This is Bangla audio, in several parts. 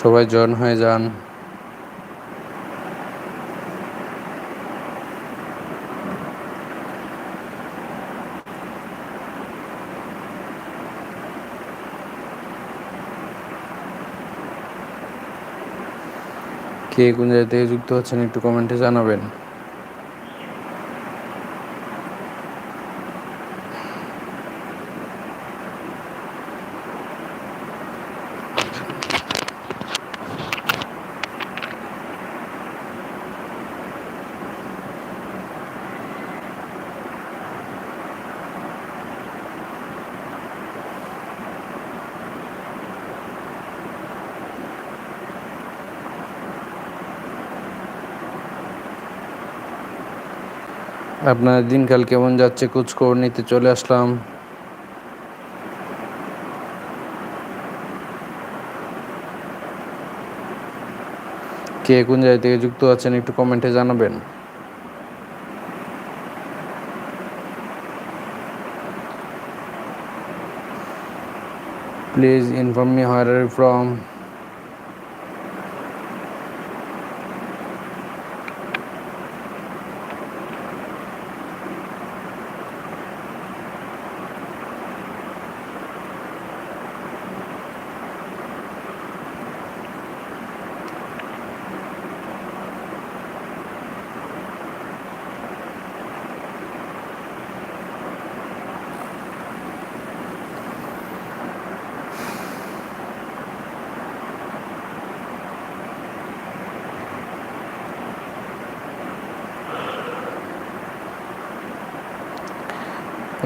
সবাই জয়েন হয়ে যান। কে কোন জায়গা থেকে যুক্ত হচ্ছেন একটু কমেন্টে জানাবেন। আপনার দিনকাল কেমন যাচ্ছে? খবর নিতে চলে আসলাম। কে কোন জায়গা থেকে যুক্ত আছেন একটু কমেন্টে জানাবেন। Please inform me where from.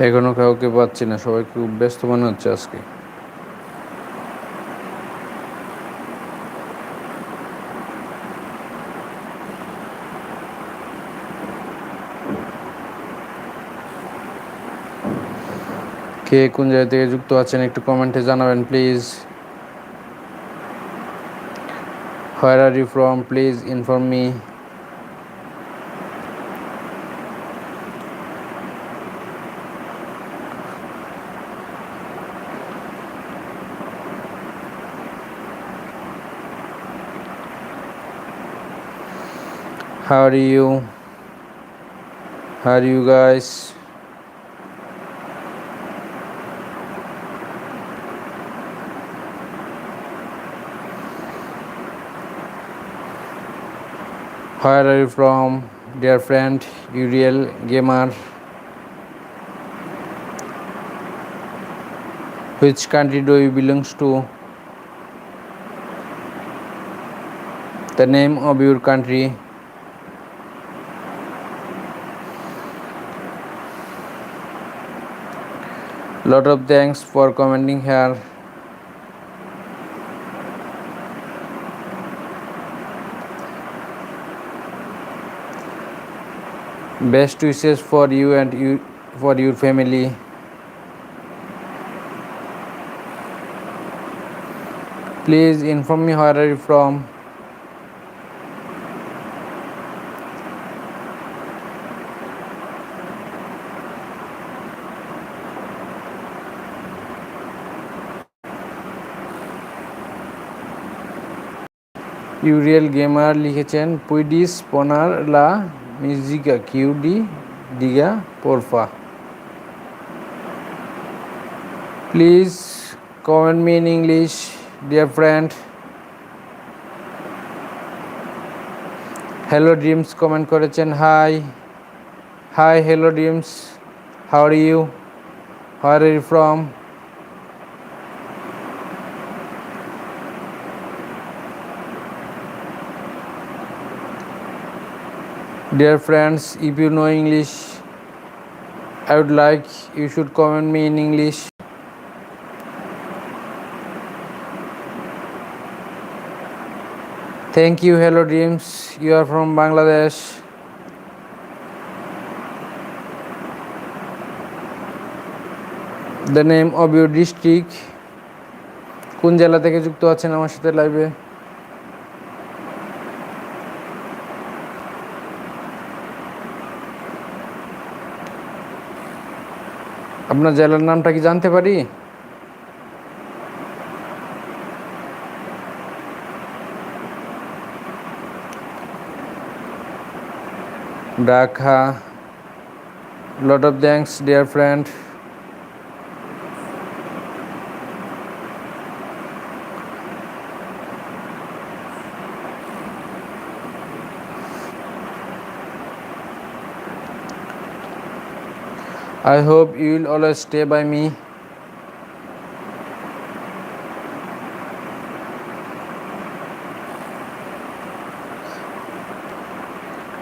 এখনও কাউকে পাচ্ছি না, সবাই খুব ব্যস্ত মনে হচ্ছে আজকে। কে কোন জায়গা থেকে যুক্ত আছেন একটু কমেন্টে জানাবেন, please. Where are you from please inform me How are you? How are you guys? Where are you from, dear friend, Uriel Gamer? Which country do you belongs to? The name of your country. Lot of thanks for commenting here. Best wishes for you and you for your family. Please inform me where are you from Uriel gamer লিখেছেন, পুইডিস পনার লা মিউজিকা কিউডি ডিগা পোরফা। Please comment me in English dear friend hello dreams comment করেছেন hi hi hello dreams how are you where are you from Dear friends, if you know English, I would like you should comment me in English. Thank you, Hello Dreams. You are from Bangladesh. The name of your district. কোন জেলা থেকে যুক্ত আছেন আমার সাথে লাইভে আপনার জেলার নামটা কি জানতে পারি? Dhaka lot of thanks dear friend I hope you will always stay by me.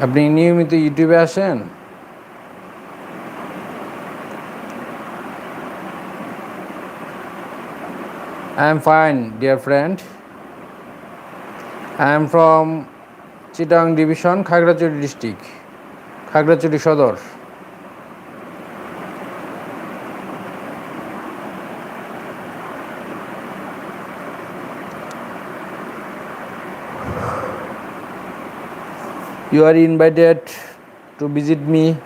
আপনি নিয়মিত ইউটিউবে আসেন I am fine, dear friend. I am from Chittagong Division, Khagrachuri district, Khagrachuri Sodor. You are invited to visit me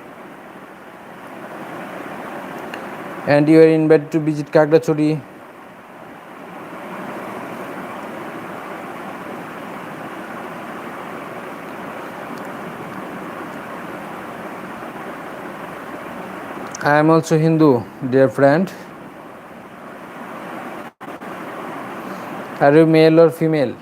and you are invited to visit Khagrachuri. I am also Hindu, dear friend. Are you male or female?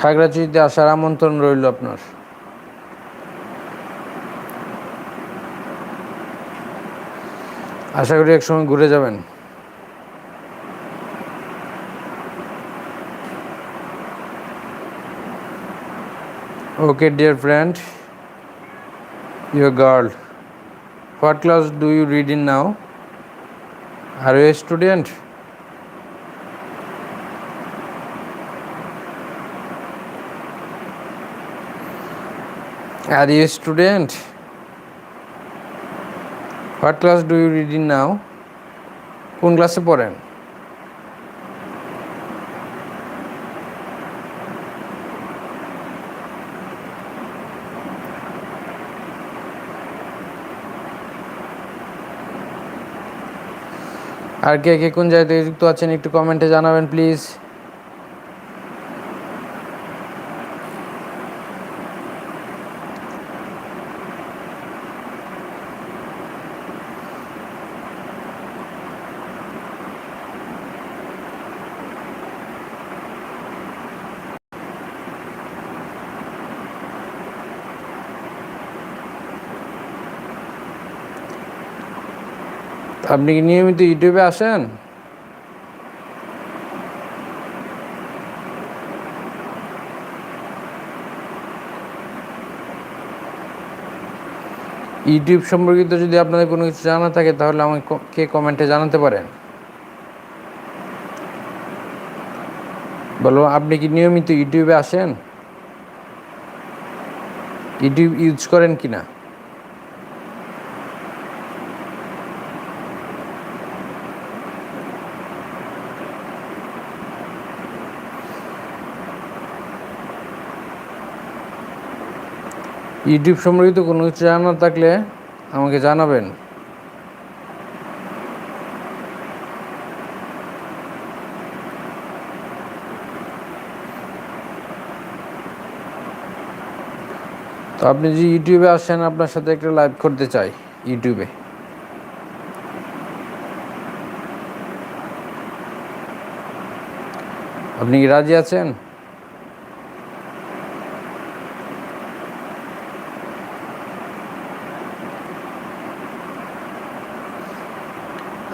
খাগড়াছড়িতে আসার আমন্ত্রণ রইল আপনার। আশা করি এক সময় ঘুরে যাবেন। Okay, dear friend your girl, what class do you read in now? Are you student? Are you student what class do you read in now কোন ক্লাসে পড়েন? আর কে কে কোন জায়গা থেকে যুক্ত আছেন একটু কমেন্টে জানাবেন প্লিজ আপনি কি নিয়মিত ইউটিউবে আসেন? ইউটিউব সম্পর্কিত যদি আপনাদের কোনো কিছু জানা থাকে, তাহলে আমাকে কমেন্টে জানাতে পারেন। বলো, আপনি কি নিয়মিত ইউটিউবে আসেন? ইউটিউব ইউজ করেন কি না ইউটিউব সম্পর্কিত কোনো কিছু জানার থাকলে আমাকে জানাবেন। তো আপনি যে ইউটিউবে আসেন, আপনার সাথে একটা লাইভ করতে চাই ইউটিউবে। আপনি কি রাজি আছেন?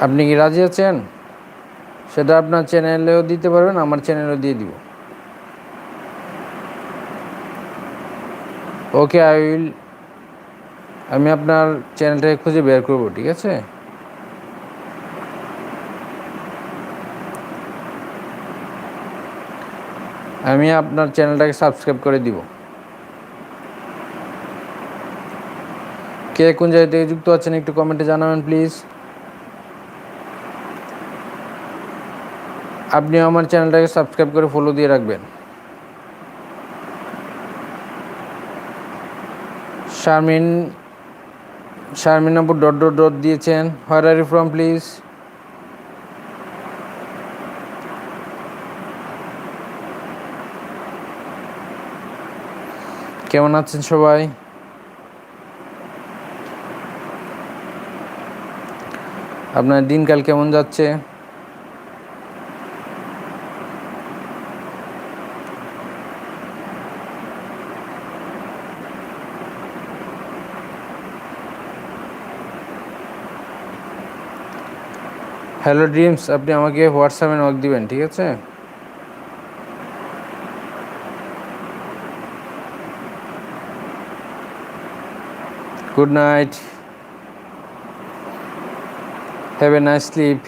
আপনি কি রাজি আছেন? সেটা আপনার চ্যানেলেও দিতে পারবেন, আমার চ্যানেলেও দিয়ে দিব। ওকে, আই উইল, আমি আপনার চ্যানেলটাকে খুঁজে বের করব, ঠিক আছে? আমি আপনার চ্যানেলটাকে সাবস্ক্রাইব করে দিব। কে কোন জায়গা থেকে যুক্ত আছেন একটু কমেন্টে জানাবেন, প্লিজ। আপনি আমার চ্যানেলটাকে সাবস্ক্রাইব করে ফলো দিয়ে রাখবেন। শারমিন শারমিন আপু ডট ডট ডট দিয়েছেন। Where are you from please কেমন আছেন সবাই? আপনার দিনকাল কেমন যাচ্ছে? হ্যালো ড্রিমস আপনি আমাকে হোয়াটসঅ্যাপে নক দিবেন, ঠিক আছে? Good night have a nice sleep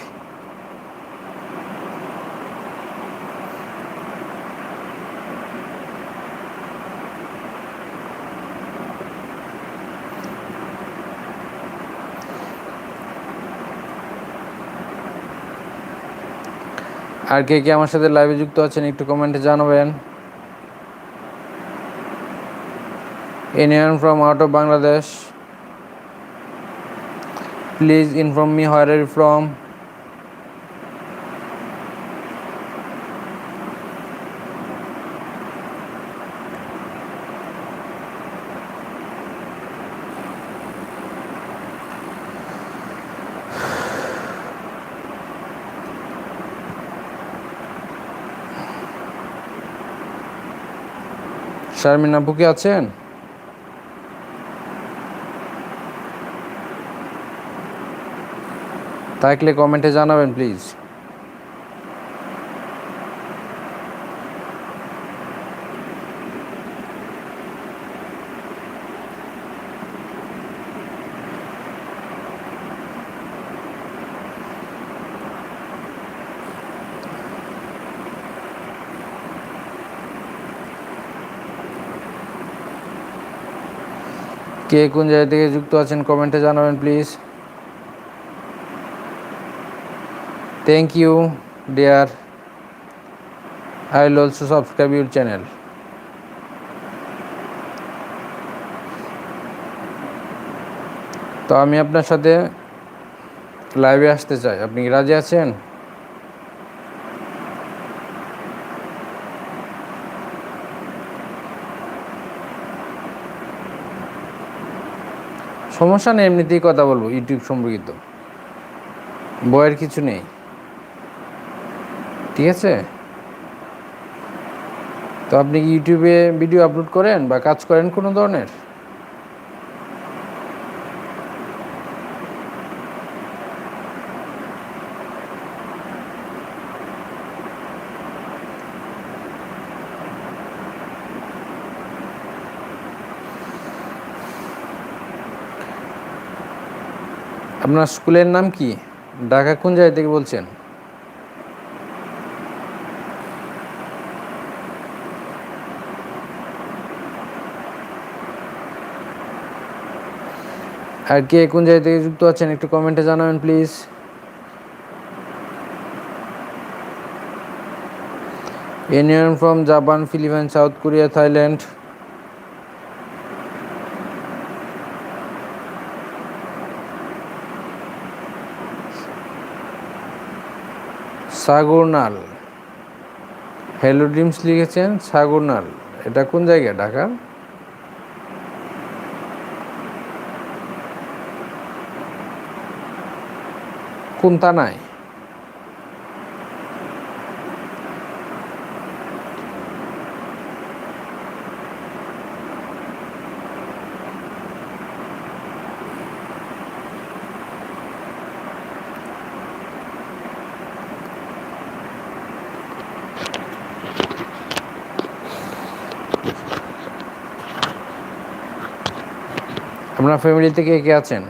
আর কে কে আমার সাথে লাইভে যুক্ত আছেন একটু কমেন্টে জানাবেন। Anyone from out of Bangladesh please inform me where from Sharmin আপু কি আছেন? থাকলে কমেন্টে জানাবেন প্লিজ। কে কোন জায়গা থেকে যুক্ত আছেন কমেন্টে জানাবেন please thank you dear I will also subscribe your channel তো আমি আপনার সাথে লাইভে আসতে চাই। আপনি কি রাজি আছেন? সমস্যা নেই, এমনিতেই কথা বলব, ইউটিউব সম্পর্কিত। বয়ের কিছু নেই। ঠিক আছে? তো আপনি কি ইউটিউবে ভিডিও আপলোড করেন বা কাজ করেন কোনো ধরনের? আপনার স্কুলের নাম কি? ঢাকা কোন জায়গা থেকে বলছেন? আর কে কোন জায়গা থেকে যুক্ত আছেন একটু কমেন্টে জানাবেন, please. Anyone from Japan, Philippines, South Korea, Thailand. Sagarnal. Hello dreams লিখেছেন সাগরনাল। এটা কোন জায়গা ঢাকার কোন থানায়? আপনার ফ্যামিলি থেকে কে আছেন?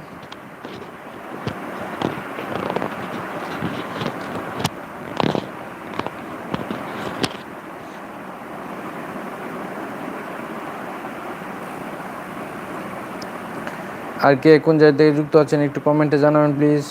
আর কে কোন জায়গা থেকে যুক্ত আছেন একটু কমেন্টে জানাবেন প্লিজ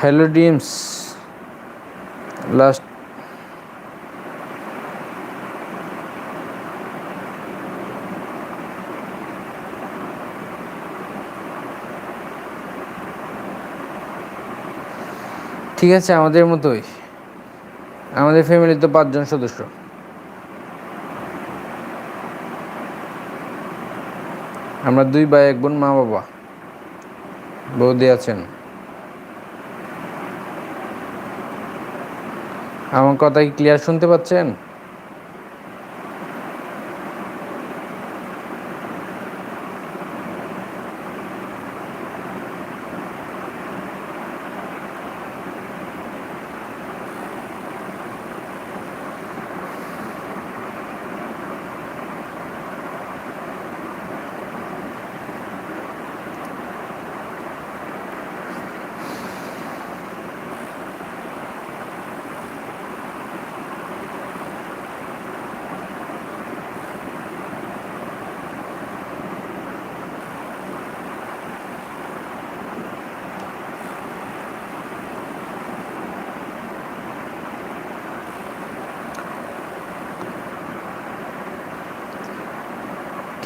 হ্যালো ডিমস লাস্ট ঠিক আছে, আমাদের মতোই। আমাদের ফ্যামিলির তো পাঁচজন সদস্য। আমরা দুই ভাই, এক বোন, মা, বাবা। বৌদি আছেন। আমার কথা কি ক্লিয়ার শুনতে পাচ্ছেন?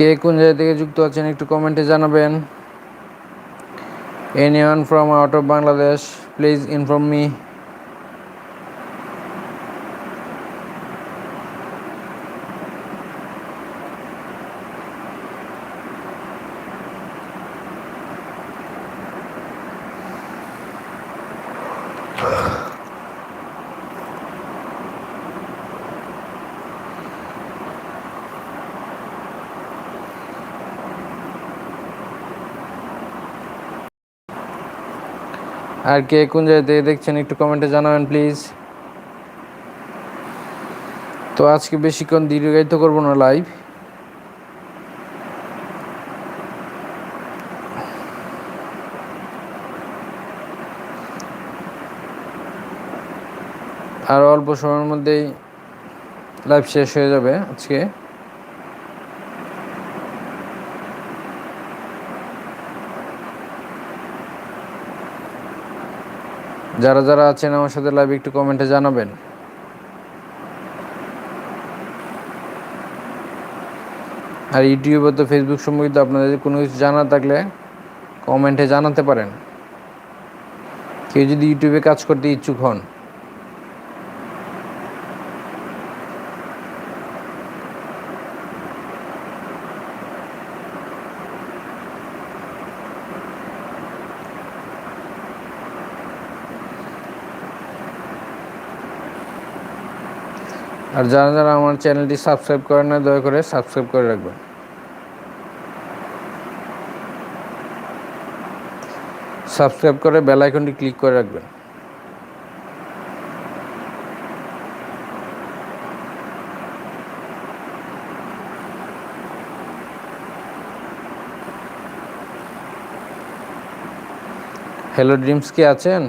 কে কোন জায়গা থেকে যুক্ত আছেন একটু কমেন্টে জানাবেন। Anyone from out of Bangladesh please inform me আর কে কোন জায়গা থেকে দেখছেন একটু কমেন্টে জানাবেন প্লিজ তো আজকে বেশিক্ষণ দীর্ঘায়িত করব না লাইভ আর অল্প সময়ের মধ্যেই লাইভ শেষ হয়ে যাবে আজকে। যারা যারা আছেন আমার সাথে লাইভ একটু কমেন্টে জানাবেন। আর ইউটিউব তো ফেসবুক সম্পর্কিত আপনাদের কোনো কিছু জানা থাকলে কমেন্টে জানাতে পারেন। কেউ যদি ইউটিউবে কাজ করতে ইচ্ছুক হন। আর যারা যারা আমার চ্যানেলটি সাবস্ক্রাইব করেন না, দয়া করে সাবস্ক্রাইব করে রাখবেন। সাবস্ক্রাইব করে বেল আইকনটি ক্লিক করে রাখবেন। হ্যালো ড্রিমস কি আছেন?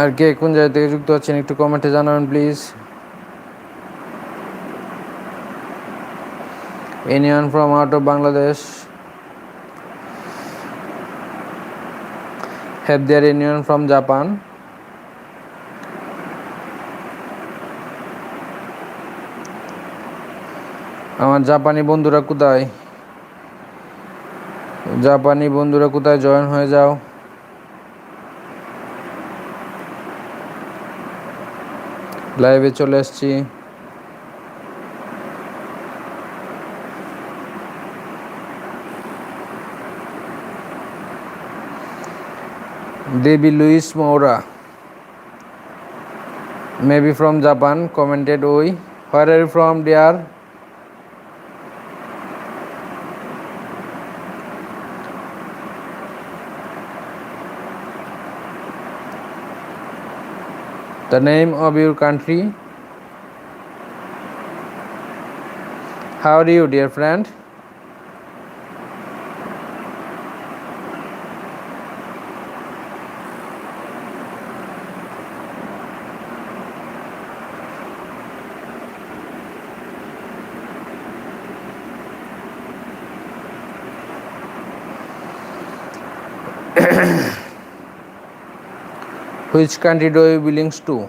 আর কে কোন জায়গা থেকে যুক্ত আছেন একটু কমেন্টে জানাবেন please anyone from out of Bangladesh have there anyone from Japan আমার জাপানি বন্ধুরা কোথায়? জাপানি বন্ধুরা কোথায়? জয়েন হয়ে যাও। লাইভে চলে আসছি Davi Luis Moura maybe from Japan commented oi where are you from The name of your country? How are you, dear friend? Which country do you belongs to?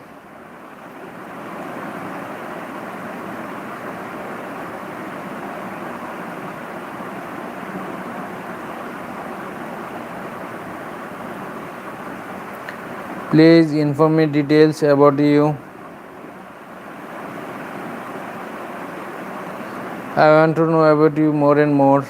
Please inform me details about you. I want to know about you more and more.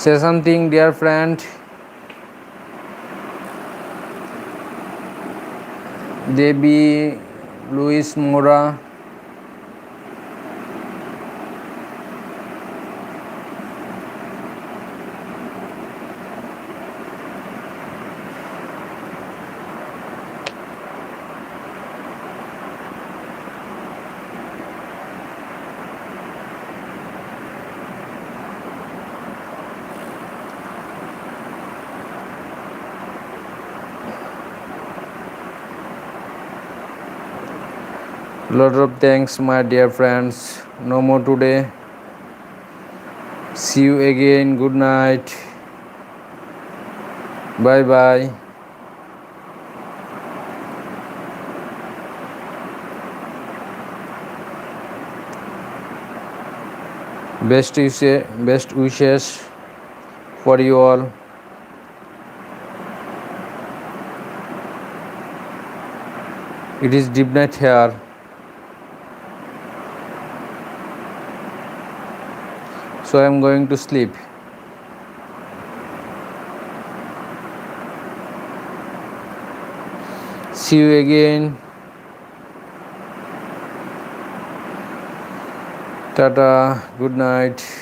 Say something, dear friend. Debbie Luis Mora. Lot of thanks, my dear friends. No more today. See you again. Good night. Bye bye. Best wishes, best wishes for you all. It is deep night here. So I am going to sleep. See you again. Tata. Good night.